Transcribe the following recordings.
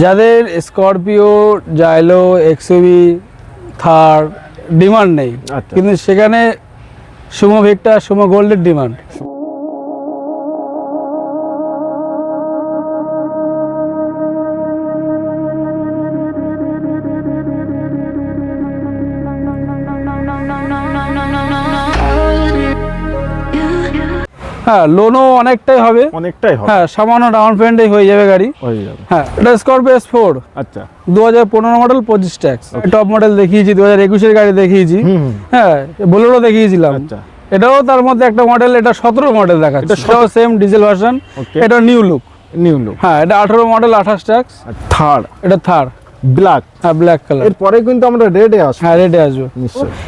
যাদের Scorpio Xylo XUV Thar demand নেই আচ্ছা। কিন্তু সেখানে সুমো ভিক্টা সুমো গোল্ডের ডিমান্ড হ্যাঁ লোনও অনেকটাই হবে। অনেকটাই হবে। হ্যাঁ সামান্য ডাউন পেমেন্টে হয়ে যাবে গাড়ি। হয়ে যাবে। হ্যাঁ এটা স্করপিও এস ফোর আচ্ছা। দু হাজার পনেরো মডেল পঁচিশ ট্যাক্স টপ মডেল দেখিয়েছি দু হাজার একুশের গাড়ি দেখিয়েছি। হ্যাঁ বোলেরো দেখিয়েছিলাম। আচ্ছা। এটাও তার মধ্যে একটা মডেল এটা সতেরো মডেল দেখাচ্ছে। এটাও সেম ডিজেল ভার্সন এটা নিউ লুক নিউ লুক হ্যাঁ এটা আঠারো মডেল আঠাশ ট্যাক্স থার্ড এটা থার ব্ল্যাক হ্যাঁ ব্ল্যাক কালার এরপরে কিন্তু আমরা রেডে আসব। হ্যাঁ রেডে আসবে।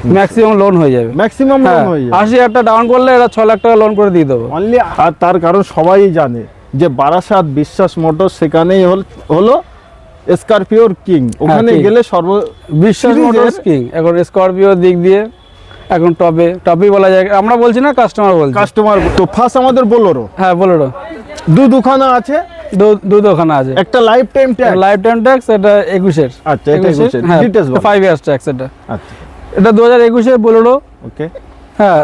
ম্যাক্সিমাম লোন হয়ে যাবে। ম্যাক্সিমাম হ্যাঁ লোন হয়ে যাবে। আশি হাজার ডাউন করলে এটা ছ লাখ টাকা লোন করে দিয়ে দেবো। অনলি আর তার কারণ সবাই জানে যে বারাসাত বিশ্বাস মোটর সেখানেই হল- স্করপিওর কিং ওখানে গেলে সর্ব বিশ্বাস মোটর কিং এখন স্করপিও দিক দিয়ে এখন টপে টপই বলা যায়। আমরা বলছি না কাস্টমার বলছি। কাস্টমার তো ফার্স্ট আমাদের বোলোরো হ্যাঁ বলো দু দুখানা আছে। দু- দুধ আছে। একটা life time tag life time tax এটা একুশের। আচ্ছা, এটা 21 এর। বলো। ফাইভ ইয়ার্স ট্যাক্স এটা। আচ্ছা। এটা দু হাজার একুশের বলল। ওকে হ্যাঁ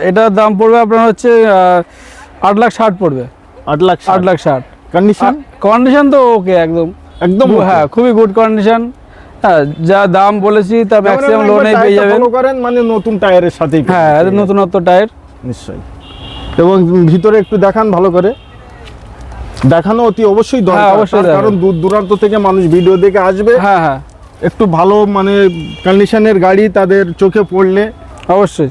এটার দাম পড়বে আপনার হচ্ছে আহ, আট লাখ ষাট পড়বে। আট লাখ আট লাখ ষাট। কন্ডিশন কন্ডিশন তো ওকে একদম। একদম হ্যাঁ খুবই গুড কন্ডিশন হ্যাঁ যা দাম বলেছি তা ম্যাক্সিমাম লোনে পেয়ে যাবেন। করেন মানে নতুন টায়ারের সাথেই হ্যাঁ নতুনত্ব টায়ার নিশ্চয়ই। এবং ভিতরে একটু দেখান ভালো করে। দেখানো অতি অবশ্যই দরকার। হ্যাঁ, দেখান। কারণ দূর দূরান্ত থেকে মানুষ ভিডিও দেখে আসবে। হ্যাঁ হ্যাঁ। একটু ভালো মানে কন্ডিশনের গাড়ি তাদের চোখে পড়লে অবশ্যই।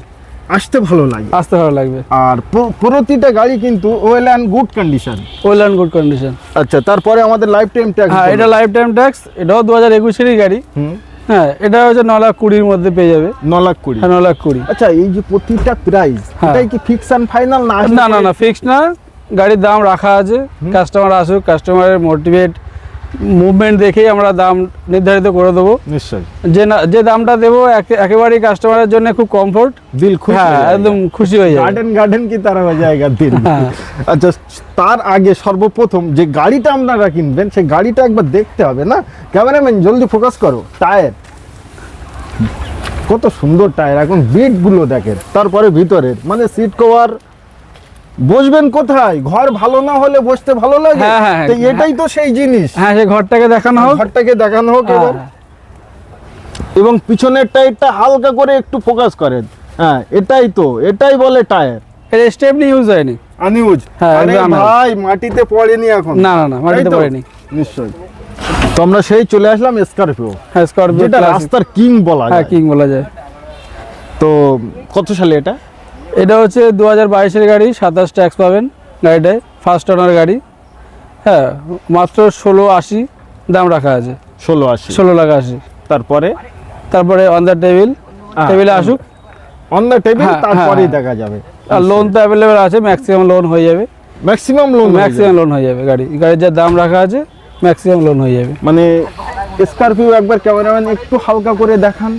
আসতে ভালো লাগে। আসতে ভালো লাগবে। আর প্রতিটা গাড়ি কিন্তু well and good condition well and good condition আচ্ছা তারপরে আমাদের লাইফ টাইম ট্যাক্স হ্যাঁ এটা লাইফ টাইম ট্যাক্স এটাও দু হাজার একুশেরই গাড়ি। হুম। হ্যাঁ এটা হচ্ছে ন লাখ কুড়ির মধ্যে পেয়ে যাবে। ন লাখ কুড়ি। হ্যাঁ ন লাখ কুড়ি। আচ্ছা এই যে প্রতিটা প্রাইস হ্যাঁ। এটাই কি ফিক্স অ্যান্ড ফাইনাল না না না ফিক্স না। গাড়ির দাম রাখা আছে কাস্টমার আসুক কাস্টমারের মোটিভেট মুভমেন্ট দেখেই আমরা দাম নির্ধারিত করে দেবো। নিশ্চয়ই। যে না যে দামটা দেবো একে- একেবারেই কাস্টমারের জন্য খুব কমফোর্ট দিল খুশি হ্যাঁ একদম খুশি হয়ে যাবে গার্ডেন গার্ডেন কি তারা জায়গা দিন? হ্যাঁ। আচ্ছা তার আগে সর্বপ্রথম যে গাড়িটা আপনারা কিনবেন সেই গাড়িটা একবার দেখতে হবে না? ক্যামেরাম্যান জলদি ফোকাস করো। টায়ার কত সুন্দর টায়ার এখন বিটগুলো দেখেন। তারপরে ভিতরের মানে সিট কভার বসবেন কোথায়? ঘর ভালো না হলে বসতে ভালো লাগে? হ্যাঁ, হ্যাঁ, হ্যাঁ। তো এটাই তো সেই জিনিস। হ্যাঁ সে ঘরটাকে দেখানো হোক। ঘরটাকে দেখানো হোক এবার। এবং পিছনের টায়ারটা হালকা করে একটু ফোকাস করেন। হ্যাঁ এটাই তো এটাই বলে টায়ার। এর ইউজ হয়নি। হ্যাঁ, আরে ভাই মাটিতে পড়েনি এখন। না না না মাটিতে পড়েনি। নিশ্চয়ই। তো আমরা সেই চলে আসলাম স্করপিও হ্যাঁ স্করপিও যেটা রাস্তার কিং বলা হ্যাঁ কিং বলা যায়। তো কত সালে এটা? এটা হচ্ছে দু হাজার বাইশের গাড়ি সাতাশ ট্যাক্স পাবেন গাড়িটায় ফার্স্ট ওনার গাড়ি। হ্যাঁ মাত্র ষোলো আশি দাম রাখা আছে। ষোলো আশি। ষোলো লাখ আশি। তারপরে? তারপরে অন দ্য টেবিল হ্যাঁ, টেবিলে আসুক। অন দ্য টেবিল হ্যাঁ, তারপরেই হ্যাঁ। দেখা যাবে। আর লোন তো অ্যাভেলেবেল আছে ম্যাক্সিমাম লোন হয়ে যাবে। ম্যাক্সিমাম লোন ম্যাক্সিমাম লোন হয়ে যাবে গাড়ি। গাড়ির যা দাম রাখা আছে ম্যাক্সিমাম লোন হয়ে যাবে। মানে স্করপিও একবার ক্যামেরাম্যান একটু হালকা করে দেখান।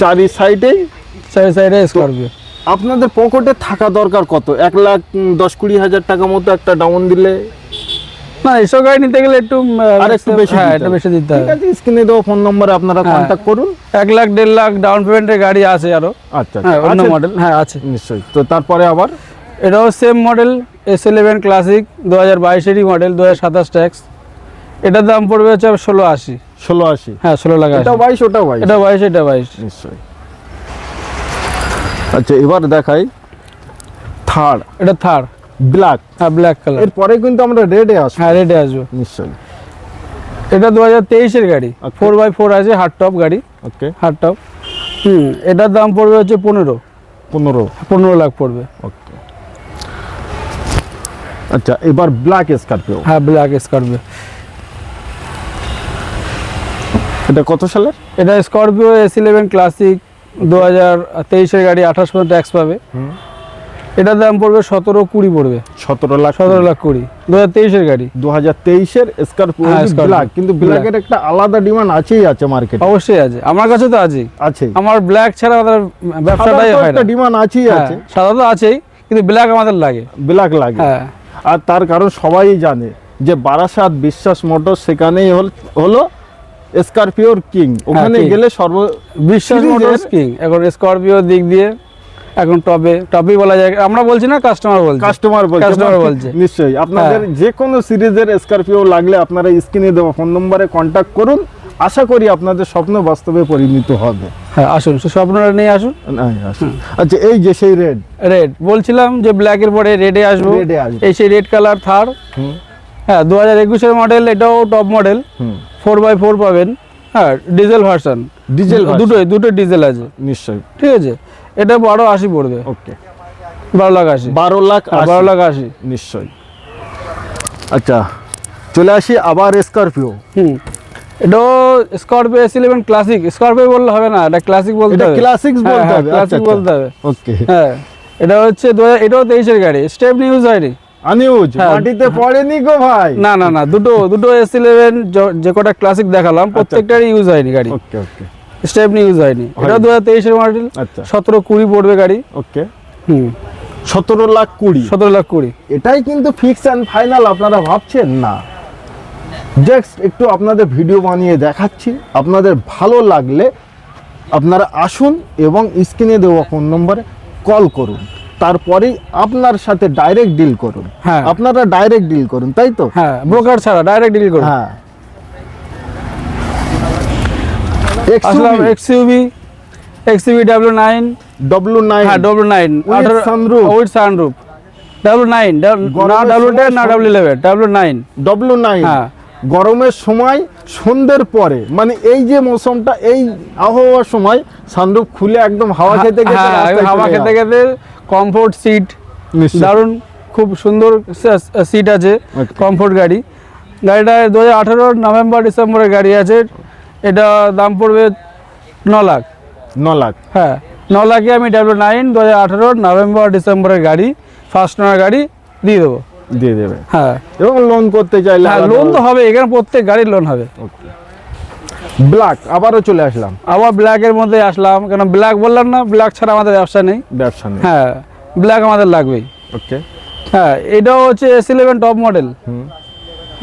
চারি সাইডেই সাইডে সাইডে স্করপিও আপনাদের পকেটে থাকা দরকার কত? এক লাখ দশ কুড়ি হাজার টাকা মতো একটা ডাউন দিলে? না এসব গাড়ি নিতে গেলে একটু আর একটু বেশি হ্যাঁ একটু বেশি দিতে হবে। স্ক্রিনে দেওয়া ফোন নম্বরে আপনারা। কন্ট্যাক্ট করুন। এক লাখ দেড় লাখ ডাউন পেমেন্টের গাড়ি আছে আরও। আচ্ছা হ্যাঁ অন্য মডেল হ্যাঁ আছে। নিশ্চয়ই। তো তারপরে আবার? এটাও same model S eleven classic দু হাজার বাইশেরই মডেল দু হাজার সাতাশ ট্যাক্স এটার দাম পড়বে হচ্ছে ষোলো আশি। ষোলো আশি। হ্যাঁ ষোলো লাখ এটা বাইশ ওটা বাইশ। এটা বাইশ এটা বাইশ। নিশ্চয়ই। আচ্ছা এবার দেখাই থার্ড এটা থার। ব্ল্যাক। হ্যাঁ ব্ল্যাক কালার। এরপরে কিন্তু আমরা রেডে আসব। হ্যাঁ রেডে আসবে। নিশ্চয়ই। এটা দু হাজার তেইশের গাড়ি. ফোর বাই ফোর আছে হার্ড টপ গাড়ি। ওকে। Hard top. হুম এটার দাম পড়বে হচ্ছে পনেরো। পনেরো। পনেরো লাখ পড়বে। ওকে। আচ্ছা এবার ব্ল্যাক স্করপিও। হ্যাঁ ব্ল্যাক স্করপিও। এটা কত সালের? এটা স্করপিও এস ইলেভেন ক্লাসিক। দু হাজার তেইশের গাড়ি আঠাশ পর্যন্ত ট্যাক্স পাবে। এটার দাম পড়বে সতেরো কুড়ি পড়বে। সতেরো লাখ সতেরো লাখ কুড়ি। দু হাজার তেইশের গাড়ি। দু হাজার তেইশের হ্যাঁ, ব্ল্যাক কিন্তু ব্ল্যাকের একটা আলাদা ডিমান্ড আছেই আছে মার্কেটে অবশ্যই আছে। আমার কাছে তো আছেই। আছে আমার ব্ল্যাক ছাড়া আমাদের ব্যবসাটাই হয় না। ডিমান্ড আছেই হ্যাঁ, আছে। সাদা তো আছেই কিন্তু ব্ল্যাক আমাদের লাগে। ব্ল্যাক লাগে। হ্যাঁ। আর তার কারণ সবাই জানে যে বারাসাত বিশ্বাস মোটর সেখানেই হল- হলো স্করপিওর কিং। ওখানে গেলে সর্ব বিশ্বাস মোটরস কিং এখন স্করপিও দিক দিয়ে এখন টপে টপই বলা যায়। আমরা বলছি না কাস্টমার বলছি। কাস্টমার বলছে। Customer বলছে। নিশ্চয়ই আপনাদের যে কোনো সিরিজের স্করপিও লাগলে আপনারা স্ক্রিনে দেওয়া ফোন নম্বরে কন্ট্যাক্ট করুন। আশা করি আপনাদের স্বপ্ন বাস্তবে পরিণত হবে। হ্যাঁ আসুন সে স্বপ্নটা নিয়ে আসুন। আসুন। আচ্ছা এই যে সেই রেড রেড বলছিলাম যে ব্ল্যাকের পরে রেডে আসব। রেডে আসবে। এই সেই রেড কালার থার হ্যাঁ দু হাজার একুশের মডেল এটাও top model hmm. Four by four পাবেন। হ্যাঁ ডিজেল ভার্সন ডিজেল দুটোই দুটো ডিজেল আছে। নিশ্চয়ই। ঠিক আছে? এটা বারো আশি পড়বে। ওকে। বারো লাখ আশি। বারো লাখ হ্যাঁ, বারো লাখ আশি। নিশ্চয়ই। আচ্ছা চলে আসি আবার স্করপিও হুম। এটাও Scorpio S eleven classic Scorpio বললে হবে না এটা ক্লাসিক বলতে হবে। ক্লাসিক্স হ্যাঁ, বলতে হ্যাঁ, হবে। classic আচ্ছা। বলতে হবে। ওকে। হ্যাঁ এটা হচ্ছে দু হাজার- এটাও তেইশের গাড়ি। স্টেপ নিউজ হয়নি আনিউজ হ্যাঁ। মাটিতে পড়েনি গো ভাই। না না না দুটো দুটো এস ইলেভেন যে কটা ক্লাসিক দেখালাম প্রত্যেকটারই ইউজ হয়নি গাড়ি। ওকে ওকে। স্টেপ ইউজ হয়নি। এটা। দু হাজার তেইশের মডেল আচ্ছা। সতেরো কুড়ি পড়বে গাড়ি। ওকে। হুম। সতেরো লাখ কুড়ি। সতেরো লাখ কুড়ি। এটাই কিন্তু ফিক্স অ্যান্ড ফাইনাল আপনারা ভাবছেন না। জাস্ট একটু আপনাদের ভিডিও বানিয়ে দেখাচ্ছি। আপনাদের ভালো লাগলে আপনারা আসুন এবং স্ক্রিনে দেওয়া ফোন নম্বরে কল করুন। তারপরেই আপনার সাথে ডাইরেক্ট ডিল করুন। হ্যাঁ। আপনারা ডাইরেক্ট ডিল করুন তাই তো? হ্যাঁ ব্রোকার ছাড়া ডাইরেক্ট ডিল করুন। হ্যাঁ। Aslam XUV XUV W nine W nine হ্যাঁ W nine sunroof. With sunroof W nine না ডাব্লিউ টেন না W eleven W nine W nine হ্যাঁ। গরমের সময় সন্ধ্যের পরে মানে এই যে মৌসুমটা এই আবহাওয়ার সময় সানরূপ খুলে একদম হাওয়া খেতে খেতে হ্যাঁ হাওয়া খেতে। খেতে কমফোর্ট সিট। দারুণ খুব সুন্দর সিট আছে কমফোর্ট গাড়ি। গাড়িটা দু হাজার আঠেরো নভেম্বর ডিসেম্বরের গাড়ি আছে। এটা দাম পড়বে ন লাখ। ন লাখ। হ্যাঁ ন লাখে আমি ডাব্লিউ নাইন দু হাজার আঠেরো নভেম্বর ডিসেম্বরের গাড়ি ফার্স্ট ওনার গাড়ি দিয়ে দেবো। দিয়ে দেবে। হ্যাঁ। এবং লোন করতে চাইলে হ্যাঁ লোন তো হবে এখানে প্রত্যেক গাড়ির লোন হবে। ব্ল্যাক আবারও চলে আসলাম। আবার ব্ল্যাকের মধ্যে আসলাম কেন ব্ল্যাক বললাম না ব্ল্যাক ছাড়া আমাদের ব্যবসা নেই। ব্যবসা নেই। হ্যাঁ ব্ল্যাক আমাদের লাগবেই। ওকে হ্যাঁ এটাও হচ্ছে এস ইলেভেন টপ মডেল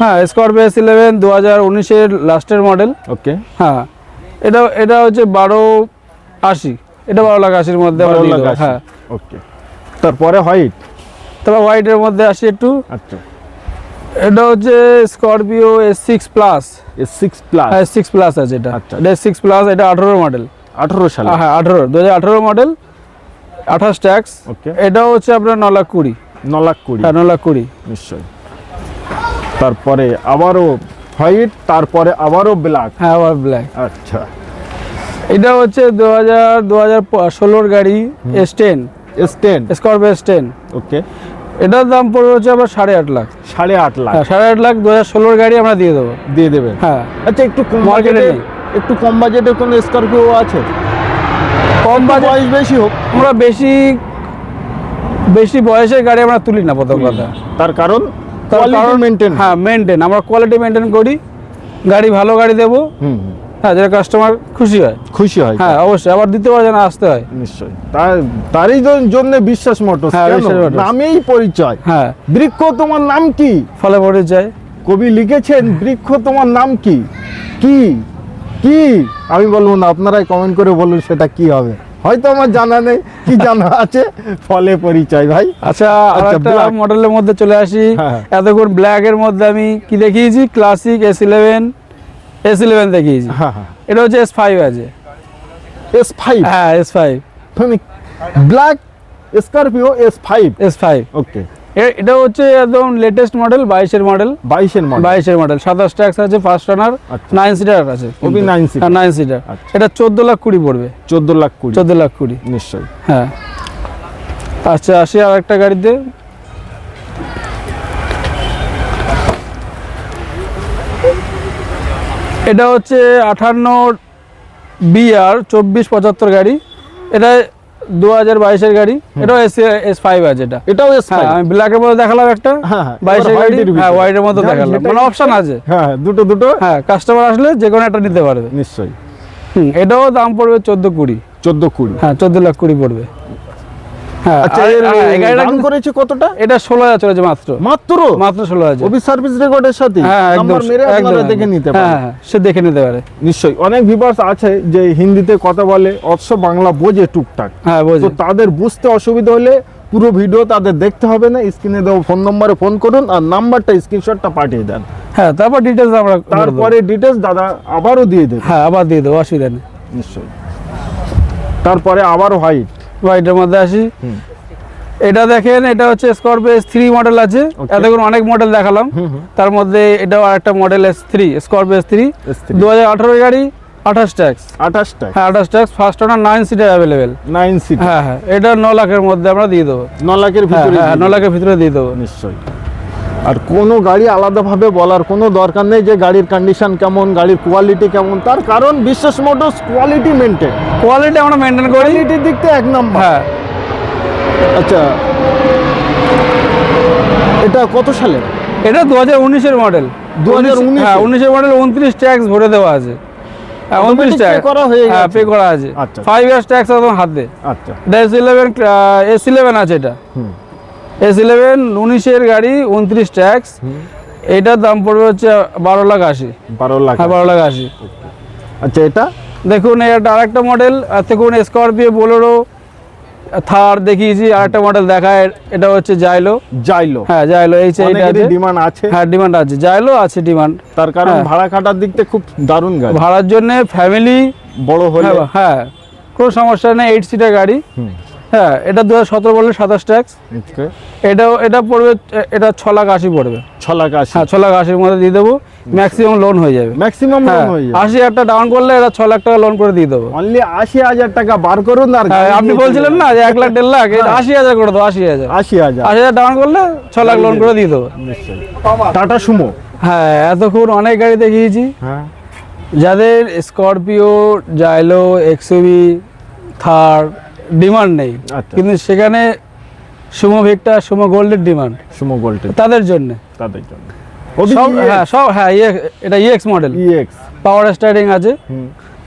হ্যাঁ স্করপিও এস ইলেভেন দু হাজার উনিশের লাস্টের মডেল ওকে হ্যাঁ এটা এটা হচ্ছে বারো আশি। এটা বারো লাখ আশির মধ্যে হ্যাঁ। ওকে তারপরে হোয়াইট তারপর হোয়াইটের মধ্যে আসি একটু। আচ্ছা। এটা হচ্ছে Scorpio S six plus S six plus হ্যাঁ সিক্স প্লাস আছে এটা। আচ্ছা। এটা সিক্স প্লাস এটা আঠেরো মডেল আঠারো সালে? হ্যাঁ আঠেরো। দু হাজার আঠেরো মডেল আঠাশ ট্যাক্স ওকে এটাও হচ্ছে আপনার ন লাখ কুড়ি। ন লাখ কুড়ি হ্যাঁ ন লাখ কুড়ি নিশ্চয়ই। তারপরে আবারও হোয়াইট তারপরে আবারও ব্ল্যাক। হ্যাঁ আবার ব্ল্যাক। আচ্ছা। এটা হচ্ছে দু হাজার দু হাজার ষোলোর গাড়ি S ten S ten Scorpio S ten okay এটার দাম পড়বে হচ্ছে আবার সাড়ে আট লাখ। সাড়ে আট লাখ। হ্যাঁ সাড়ে আট লাখ দু হাজার ষোলোর গাড়ি আমরা দিয়ে দেবো। দিয়ে দেবে হ্যাঁ। আচ্ছা একটু কম বাজেটে একটু কম বাজেটে কোনো স্করপিও আছে? কম বাজেট বেশি হোক। আমরা বেশি বেশি বয়সের গাড়ি আমরা তুলি না প্রথম কথা। তার কারণ তার কারণ- মেনটেন হ্যাঁ মেনটেন আমরা কোয়ালিটি মেনটেন করি। গাড়ি ভালো গাড়ি দেবো। হুম হুম। হ্যাঁ যেটা কাস্টমার খুশি হয়। খুশি হয়। হ্যাঁ অবশ্যই। আবার দ্বিতীয়বার যেন আসতে হয়। নিশ্চয়ই। তার তারই জন্য বিশ্বাস মোটর হ্যাঁ। নামেই পরিচয়। হ্যাঁ। বৃক্ষ তোমার নাম কি? ফলে পড়ে যায়। কবি লিখেছেন বৃক্ষ তোমার নাম কি? কি? কি? আমি বলব না আপনারাই কমেন্ট করে বলুন সেটা কি হবে। হয়তো আমার জানা নেই কি জানা আছে ফলে পরিচয় ভাই। আচ্ছা আচ্ছা, একটা মডেলের মধ্যে চলে আসি। হ্যাঁ। এতক্ষণ ব্ল্যাক এর মধ্যে আমি কি দেখিয়েছি? Classic S eleven S eleven দেখিয়েছি। হ্যাঁ হ্যাঁ। এটা হচ্ছে এস ফাইভ আছে। এস ফাইভ হ্যাঁ S five black Scorpio S five S five okay এটা হচ্ছে একদম লেটেস্ট মডেল বাইশের মডেল বাইশের মডেল বাইশের মডেল সাতাশ ট্যাক্স আছে ফার্স্ট রানার। নাইন সিটার আছে। ওবি nine seater। Nine seater. এটা চোদ্দ লাখ কুড়ি পড়বে। চোদ্দ লাখ কুড়ি। চোদ্দ লাখ কুড়ি। নিশ্চয়ই। হ্যাঁ। আচ্ছা আসি আর একটা গাড়িতে। এটা হচ্ছে আঠান্ন বিআর চব্বিশ পঁচাত্তর গাড়ি। এটা দু হাজার বাইশের গাড়ি। এটাও এস এস ফাইভ আছে এটা। এটাও এস হ্যাঁ ফাইভ আমি ব্ল্যাকের মধ্যে দেখালাম একটা। হ্যাঁ, হ্যাঁ, বাইশের গাড়ি। হ্যাঁ হোয়াইটের মধ্যে দেখালাম। মানে অপশন আছে। হ্যাঁ দুটো দুটো। হ্যাঁ কাস্টমার আসলে যে কোনো একটা নিতে পারবে। নিশ্চয়ই। হুম এটাও দাম পড়বে চোদ্দ কুড়ি। চোদ্দ কুড়ি। হ্যাঁ চোদ্দ লাখ কুড়ি পড়বে। হ্যাঁ আচ্ছা হ্যাঁ, এই গাড়িটা করেছে কতটা? এটা চলেছে মাত্র। মাত্র? মাত্র ওবি সার্ভিস রেকর্ডের সাথে হ্যাঁ নাম্বার মেরে আপনারা দেখে নিতে হ্যাঁ পারেন। হ্যাঁ সে দেখে নিতে পারে। নিশ্চয়ই। অনেক ভিউয়ার্স আছে যে হিন্দিতে কথা বলে বাংলা বোঝে টুকটাক। হ্যাঁ তো তাদের বুঝতে অসুবিধা হলে পুরো ভিডিও তাদের দেখতে হবে না। স্ক্রিনে দেওয়া ফোন নম্বরে ফোন করুন আর নাম্বারটা স্ক্রিনশটটা পাঠিয়ে দেন। হ্যাঁ তারপর ডিটেলস আমরা তারপরে ডিটেলস দাদা আবারও দিয়ে দেবে। হ্যাঁ আবার দিয়ে দেবো অসুবিধা নেই। নিশ্চয়ই। তারপরে আবার হোয়াইট হোয়াইটের মধ্যে আসি। এটা দেখেন এটা হচ্ছে স্করপিও এস থ্রি মডেল আছে. এতক্ষণ অনেক মডেল দেখালাম। তার মধ্যে এটাও আরেকটা model S three Scorpio S three দু হাজার আঠারো গাড়ি আঠাশ ট্যাক্স আঠাশটা হ্যাঁ আঠাশ tax first owner nine seater available nine seat হ্যাঁ হ্যাঁ এটা ন লাখের মধ্যে আমরা দিয়ে দেবো। ন লাখের হ্যাঁ ভিতরে হ্যাঁ ন লাখের ভিতরে দিয়ে দেবো। নিশ্চয়ই। আর কোনো গাড়ি আলাদাভাবে বলার কোনো দরকার নেই যে গাড়ির কন্ডিশন কেমন গাড়ির কোয়ালিটি কেমন। তার কারণ Biswas motors quality maintain quality আমরা মেনটেন করি। কোয়ালিটির দিক থেকে এক নম্বর। হ্যাঁ। আচ্ছা। এটা কত সালে? এটা দু হাজার উনিশের মডেল 2019 হ্যাঁ উনিশের মডেল উনত্রিশ ট্যাক্স ভরে দেওয়া আছে। হ্যাঁ উনত্রিশ ট্যাক্স করা হয়ে হ্যাঁ পে করা আছে। আচ্ছা। ফাইভ ইয়ার্স ট্যাক্স একদম হাতে। আচ্ছা। এস ইলেভেন এস ইলেভেন আছে এটা। হুম। এস ইলেভেন উনিশের গাড়ি উনত্রিশ ট্যাক্স এটার দাম পড়বে হচ্ছে বারো লাখ আশি। বারো লাখ হ্যাঁ বারো লাখ আশি। আচ্ছা এটা? দেখুন এটা আরেকটা মডেল আর দেখুন স্করপিও বোলেরো থার দেখিয়েছি আরেকটা মডেল দেখায় এটা হচ্ছে জাইলো জাইলো হ্যাঁ জাইলো এই যে এটা আছে। ডিমান্ড আছে। হ্যাঁ ডিমান্ড আছে জাইলো আছে ডিমান্ড তার কারণ হ্যাঁ। ভাড়া খাটার দিক থেকে খুব দারুণ গাড়ি। ভাড়ার জন্য ফ্যামিলি বড় হলে হ্যাঁ কোনো সমস্যা নেই এইট সিটার গাড়ি। হ্যাঁ এটা দু হাজার সতেরো বলে সাতাশ ট্যাক্স। এটাও এটা পড়বে এটা ছ লাখ আশি পড়বে। ছ লাখ আশি। হ্যাঁ ছ লাখ আশির মধ্যে দিয়ে দেবো। ম্যাক্সিমাম লোন হয়ে যাবে। ম্যাক্সিমাম হয়ে যাবে। আশি হাজার টাকা ডাউন করলে এটা ছ লাখ টাকা লোন করে দিয়ে দেবো। অনলি আশি হাজার টাকা বার করুন আর হ্যাঁ আপনি বলছিলেন না যে এক লাখ দেড় লাখ হ্যাঁ। আশি হাজার করে দেবো আশি হাজার। আশি হাজার। আশি হাজার ডাউন করলে ছ লাখ লোন করে দিয়ে দেবো। টাটা সুমো। হ্যাঁ এতক্ষণ অনেক গাড়ি দেখিয়েছি। হ্যাঁ। যাদের Scorpio Xylo XUV Thar demand নেই। আচ্ছা। কিন্তু সেখানে সুমো ভিক্টার সুমো গোল্ডের ডিমান্ড সুমো গোল্ডের। তাদের জন্য। তাদের জন্য। সব হ্যাঁ সব হ্যাঁ এটা EX model EX power starting আছে।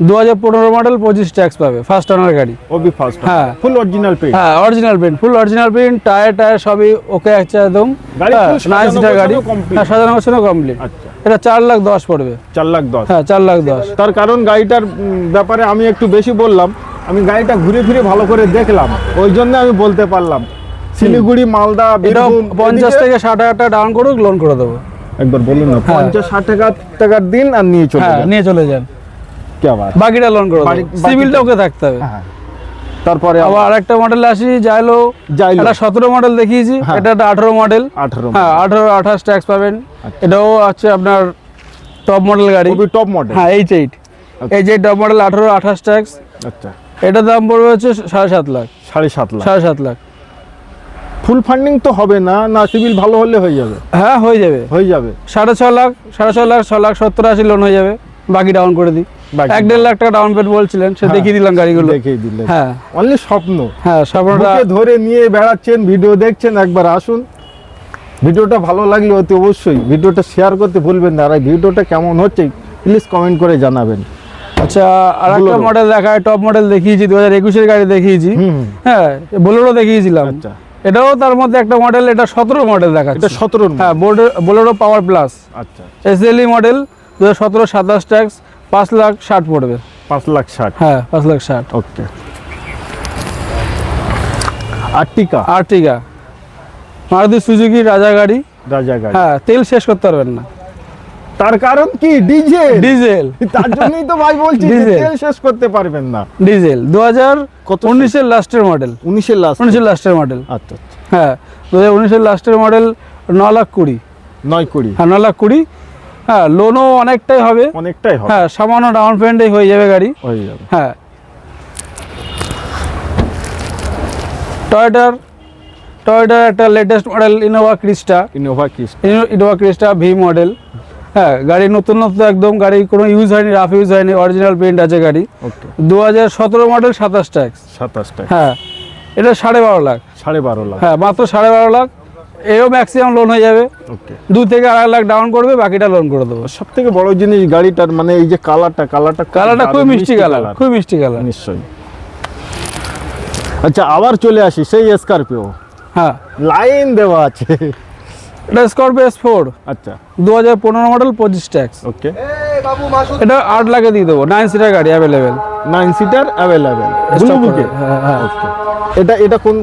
দু হাজার পনেরো মডেল পঁচিশ ট্যাক্স পাবে ফার্স্ট ওনার গাড়ি। ওবি ফার্স্ট হ্যাঁ। ফুল অরিজিনাল হ্যাঁ original print full original print tyre tyre সবই ওকে আছে একদম। গাড়ি full নাইন সাজানো সিটার গাড়ি হ্যাঁ গোছানো কমপ্লিট আচ্ছা। এটা চার লাখ দশ পড়বে। চার লাখ দশ। হ্যাঁ চার লাখ দশ। তার কারণ গাড়িটার ব্যাপারে আমি একটু বেশি বললাম। আমি গাড়িটা ঘুরে ফিরে ভালো করে দেখলাম। ওই জন্য আমি বলতে পারলাম। শিলিগুড়ি মালদা পঞ্চাশ থেকে ষাট হাজার টাকা ডাউন করুক লোন করে দেবো। একবার বলুন না হ্যাঁ। পঞ্চাশ ষাট টাকা টাকার দিন আর নিয়ে চলে হ্যাঁ নিয়ে চলে যান। বাকিটা লোন করে সিভিলটা ওকে থাকতে হবে। হ্যাঁ তারপরে আবার আরেকটা মডেল আসি যাইলো যাইলো এটা সতেরো মডেল দেখিয়েছি। এটা একটা আঠারো মডেল আঠারো হ্যাঁ আঠারো আঠাশ ট্যাক্স পাবেন। আচ্ছা। এটাও আছে আপনার টপ মডেল গাড়ি। টপ মডেল হ্যাঁ এইচ এইট এই যে টপ মডেল আঠারো আঠাশ ট্যাক্স আচ্ছা। এটার দাম পড়বে হচ্ছে সাড়ে সাত লাখ। সাড়ে সাত লাখ। সাড়ে সাত লাখ। ফুল ফান্ডিং তো হবে না না সিভিল ভালো হলে হয়ে যাবে। হ্যাঁ হয়ে যাবে। হয়ে যাবে। সাড়ে ছ লাখ সাড়ে ছ লাখ ছ লাখ সত্তর আশি লোন হয়ে যাবে। বাকি ডাউন করে দিই। বাকি এক দেড় লাখ টাকা ডাউন পেড বলছিলেন সে হ্যাঁ, দেখিয়ে দিলাম গাড়িগুলো। দেখিয়ে দিলে হ্যাঁ। অনলি স্বপ্ন। হ্যাঁ স্বপ্নটা ধরে নিয়ে বেড়াচ্ছেন ভিডিও দেখছেন একবার আসুন। ভিডিওটা ভালো লাগলে অতি অবশ্যই ভিডিওটা শেয়ার করতে ভুলবেন না। আর ভিডিওটা কেমন হচ্ছে প্লিজ কমেন্ট করে জানাবেন। আচ্ছা আর একটা। মডেল দেখায় টপ মডেল দেখিয়েছি দু হাজার একুশের গাড়ি দেখিয়েছি। হ্যাঁ বোলেরো দেখিয়েছিলাম। আচ্ছা। এটাও তার মধ্যে একটা মডেল এটা সতেরো মডেল এটা সতেরো হ্যাঁ বোলেরো পাওয়ার প্লাস আচ্ছা। এসএলই মডেল দু হাজার সতেরো সাতাশ ট্যাক্স পাঁচ লাখ ষাট পড়বে। পাঁচ লাখ ষাট। হ্যাঁ পাঁচ লাখ ষাট। ওকে। আর্টিকা। আর্টিকা। মারুতি সুজুকি রাজা গাড়ি। রাজা গাড়ি। হ্যাঁ তেল শেষ করতে পারবেন না। তার কারণ কি? ডিজেল। ডিজেল। তার জন্যই তো ভাই বলছি। তেল শেষ করতে পারবেন না। ডিজেল। দু হাজার কত উনিশের লাস্টের মডেল। উনিশের লাস্ট উনিশের লাস্টের মডেল। আচ্ছা আচ্ছা। হ্যাঁ দু হাজার উনিশের লাস্টের মডেল ন লাখ কুড়ি। নয় কুড়ি। হ্যাঁ ন লাখ কুড়ি। হ্যাঁ লোনও অনেকটাই হবে। অনেকটাই হবে। হ্যাঁ সামান্য ডাউন পেমেন্টেই হয়ে যাবে গাড়ি। হয়ে যাবে। হ্যাঁ। টয়োটার টয়োটার একটা latest model Innova Crysta Innova kiss Innova Crysta V model হ্যাঁ গাড়ি নতুন নতুন একদম গাড়ি কোনো ইউজ হয়নি রাফ ইউজ হয়নি অরিজিনাল পেন্ট আছে গাড়ি। দু হাজার সতেরো মডেল সাতাশ ট্যাক্স সাতাশটা হ্যাঁ এটা সাড়ে বারো লাখ। সাড়ে বারো লাখ। হ্যাঁ মাত্র সাড়ে বারো লাখ। এও ম্যাক্সিমাম লোন হয়ে যাবে। দু থেকে আড়াই লাখ ডাউন করবে বাকিটা লোন করে দেবো। সব থেকে বড় জিনিস গাড়িটার মানে এই যে কালারটা কালারটা কালারটা খুবই মিষ্টি কালার খুবই মিষ্টি কালার। নিশ্চয়ই। আচ্ছা আবার চলে আসি সেই স্করপিও হ্যাঁ। লাইন দেওয়া আছে। এটা স্করপিও এস ফোর আচ্ছা। দু হাজার পনেরো মডেল পঁচিশ ট্যাক্স ওকে এটা আট লাখে দিয়ে দেবো। নাইন সিটার গাড়ি available nine seater available blue বুকে? হ্যাঁ হ্যাঁ এটা এটা কোন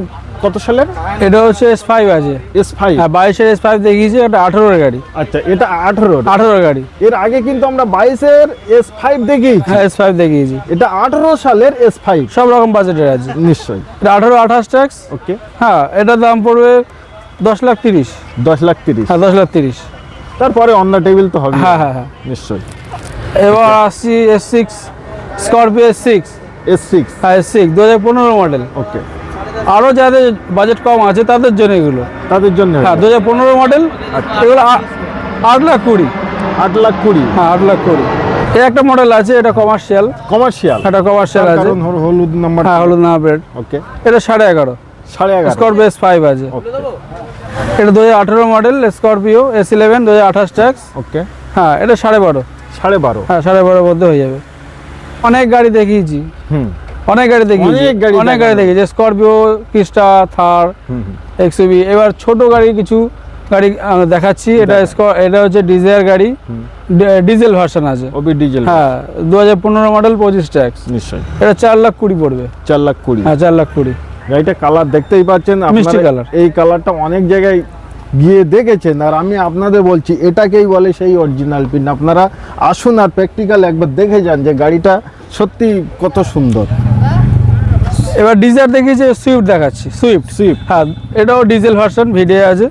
কত সালের? এটা হচ্ছে এস ফাইভ আছে। এস ফাইভ হ্যাঁ বাইশের এস ফাইভ দেখিয়েছি এটা আঠেরোর গাড়ি। আচ্ছা এটা আঠারো আঠেরোর গাড়ি। এর আগে কিন্তু আমরা বাইশের এস ফাইভ দেখিয়েছি। হ্যাঁ এস ফাইভ দেখিয়েছি। এটা আঠারো সালের এস ফাইভ সব রকম বাজেটের আছে। নিশ্চয়ই। এটা আঠেরো আঠাশ ট্যাক্স ওকে হ্যাঁ এটার দাম পড়বে দশ লাখ তিরিশ। দশ লাখ তিরিশ। হ্যাঁ দশ লাখ তিরিশ। তারপরে অন্য টেবিল তো হবে হ্যাঁ হ্যাঁ হ্যাঁ। নিশ্চয়ই। এবার আসছি S six Scorpio S six S six হ্যাঁ এস সিক্স দু হাজার পনেরো মডেল ওকে আরও যাদের বাজেট কম আছে তাদের জন্য এগুলো। তাদের জন্য হ্যাঁ দু হাজার পনেরো মডেল এগুলো আট লাখ কুড়ি। আট লাখ কুড়ি। হ্যাঁ আট লাখ কুড়ি। এই একটা মডেল আছে এটা কমার্শিয়াল কমার্শিয়াল এটা কমার্শিয়াল আছে। হলুদ নাম্বার হ্যাঁ হলুদ না ব্রেড ওকে এটা সাড়ে এগারো। সাড়ে এগারো। স্করপিও এস ফাইভ আছে এটা দু হাজার আঠেরো মডেল স্করপিও এস ইলেভেন দু হাজার আঠাশ ট্যাক্স ওকে হ্যাঁ এটা সাড়ে বারো। সাড়ে বারো। হ্যাঁ সাড়ে বারোর মধ্যে হয়ে যাবে। অনেক গাড়ি দেখিয়েছি। হুম। অনেক গাড়ি দেখিয়েছি। অনেক গাড়ি দেখানো। স্করপিও ক্রিস্টা থার। এক্সইবি এবার ছোট গাড়ি কিছু গাড়ি দেখাচ্ছি। এটা এটা হচ্ছে ডিজায়ার গাড়ি। ডিজেল ভার্সন আছে। ওবি ডিজেল হ্যাঁ দু হাজার পনেরো মডেল পঁচিশ ট্যাক্স নিশ্চয়ই। এটা চার লাখ কুড়ি পড়বে। চার লাখ কুড়ি। হ্যাঁ চার লাখ কুড়ি। গাড়িটা কালার দেখতেই পাচ্ছেন। মিষ্টি কালার। এই কালারটা অনেক জায়গায় গিয়ে দেখেছেন। আর আমি আপনাদের বলছি এটাকেই বলে সেই অরিজিনাল পিন আপনারা আসুন আর প্র্যাকটিক্যাল একবার দেখে যান যে গাড়িটা সত্যি কত সুন্দর। এবার ডিজার দেখিয়েছি সুইফট দেখাচ্ছি। সুইফট সুইফট হ্যাঁ এটাও ডিজেল ভার্সন ভিডিও আছে।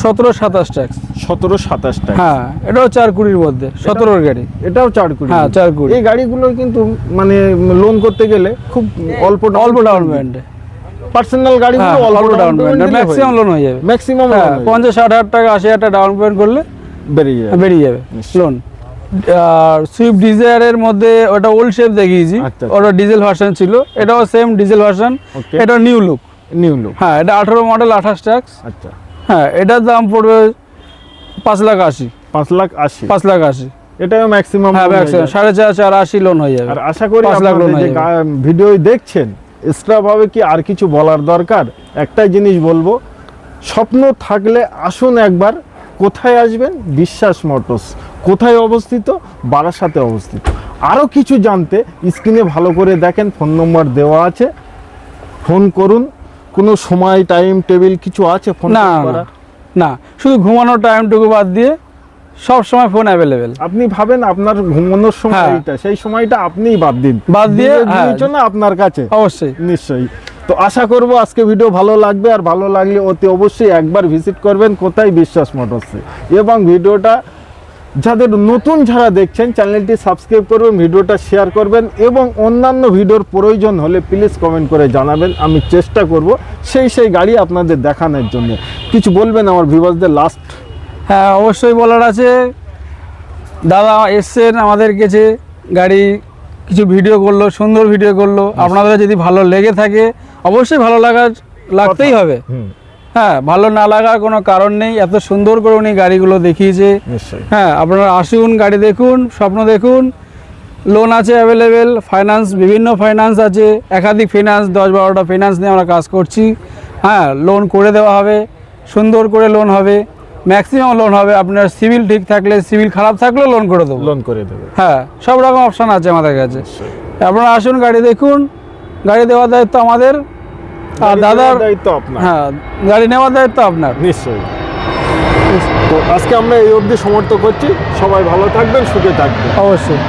সতেরো সাতাশ ট্যাক্স সতেরো সাতাশ টাকা হ্যাঁ এটাও চার কুড়ির মধ্যে সতেরোর গাড়ি। এটাও চার কুড়ি হ্যাঁ, চার কুড়ি। এই গাড়িগুলো কিন্তু মানে লোন করতে গেলে খুব অল্প অল্প ডাউন পেমেন্টে পার্সোনাল হ্যাঁ অল্প ডাউন পেমেন্ট ম্যাক্সিমাম লোন হয়ে যাবে। ম্যাক্সিমাম পঞ্চাশ ষাট হাজার টাকা আশি হাজার টাকা ডাউন পেমেন্ট করলে বেরিয়ে যাবে। বেরিয়ে যাবে। লোন আর সুইফট ডিজায়ারের মধ্যে ওটা ওল্ড শেপ দেখিয়েছি। আচ্ছা। ওটা ডিজেল ভার্সন ছিল। এটাও সেম ডিজেল ভার্সন এটা নিউ লুক নিউ লুক হ্যাঁ এটা আঠারো মডেল আঠাশ ট্যাক্স আচ্ছা। হ্যাঁ এটার দাম পড়বে পাঁচ লাখ আশি। পাঁচ লাখ আশি। পাঁচ লাখ আশি। এটাও ম্যাক্সিমাম হ্যাঁ maximum সাড়ে চার চার আশি লোন হয়ে যাবে। আর আশা করি পাঁচ লাখ হয়ে ভিডিও দেখছেন এক্সট্রা ভাবে কি আর কিছু বলার দরকার? একটাই জিনিস বলব স্বপ্ন থাকলে আসুন একবার কোথায় আসবেন? বিশ্বাস মোটরস কোথায় অবস্থিত? বারাসাতে অবস্থিত। আরও কিছু জানতে স্ক্রিনে ভালো করে দেখেন ফোন নম্বর দেওয়া আছে। ফোন করুন কোনো সময় টাইম টেবিল কিছু আছে ফোন না না, না শুধু ঘুমানোর টাইমটুকু বাদ দিয়ে সব সময় ফোন অ্যাভেলেবেল আপনি ভাবেন আপনার ঘুমানোর সময়টা সেই সময়টা আপনিই বাদ দিন। বাদ দিয়ে, হ্যাঁ। আপনার কাছে। অবশ্যই। নিশ্চয়ই। তো আশা করব আজকে ভিডিও ভালো লাগবে আর ভালো লাগলে অতি অবশ্যই একবার ভিজিট করবেন কোথায় বিশ্বাস মোটরসে এবং ভিডিওটা যাদের নতুন যারা দেখছেন চ্যানেলটি সাবস্ক্রাইব করবেন ভিডিওটা শেয়ার করবেন এবং অন্যান্য ভিডিওর প্রয়োজন হলে প্লিজ কমেন্ট করে জানাবেন। আমি চেষ্টা করব সেই সেই গাড়ি আপনাদের দেখানোর জন্য। কিছু বলবেন আমার ভিভার্সদের লাস্ট হ্যাঁ অবশ্যই বলার আছে। দাদা এসছেন আমাদের কাছে গাড়ি কিছু ভিডিও করল সুন্দর ভিডিও করল। আপনাদের যদি ভালো লেগে থাকে অবশ্যই ভালো লাগার লাগতেই হবে। হ্যাঁ ভালো না লাগার কোনো কারণ নেই এত সুন্দর করে উনি গাড়িগুলো দেখিয়েছে। হ্যাঁ আপনারা আসুন গাড়ি দেখুন স্বপ্ন দেখুন। লোন আছে অ্যাভেলেবেল ফাইন্যান্স বিভিন্ন ফাইন্যান্স আছে। একাধিক ফিনান্স দশ বারোটা ফিনান্স নিয়ে আমরা কাজ করছি। হ্যাঁ লোন করে দেওয়া হবে। সুন্দর করে লোন হবে। ম্যাক্সিমাম লোন হবে আপনার সিভিল ঠিক থাকলে সিভিল খারাপ থাকলেও লোন করে দেবো। লোন করে দেবে। হ্যাঁ সব রকম অপশান আছে আমাদের কাছে। আপনারা আসুন গাড়ি দেখুন। গাড়ি দেওয়ার দায়িত্ব আমাদের। আর দাদার দায়িত্ব আপনার। হ্যাঁ গাড়ি নেওয়ার দায়িত্ব আপনার। নিশ্চয়ই। তো আজকে আমরা এই অবধি সমর্থ করছি সবাই ভালো থাকবেন সুখে থাকবেন। অবশ্যই।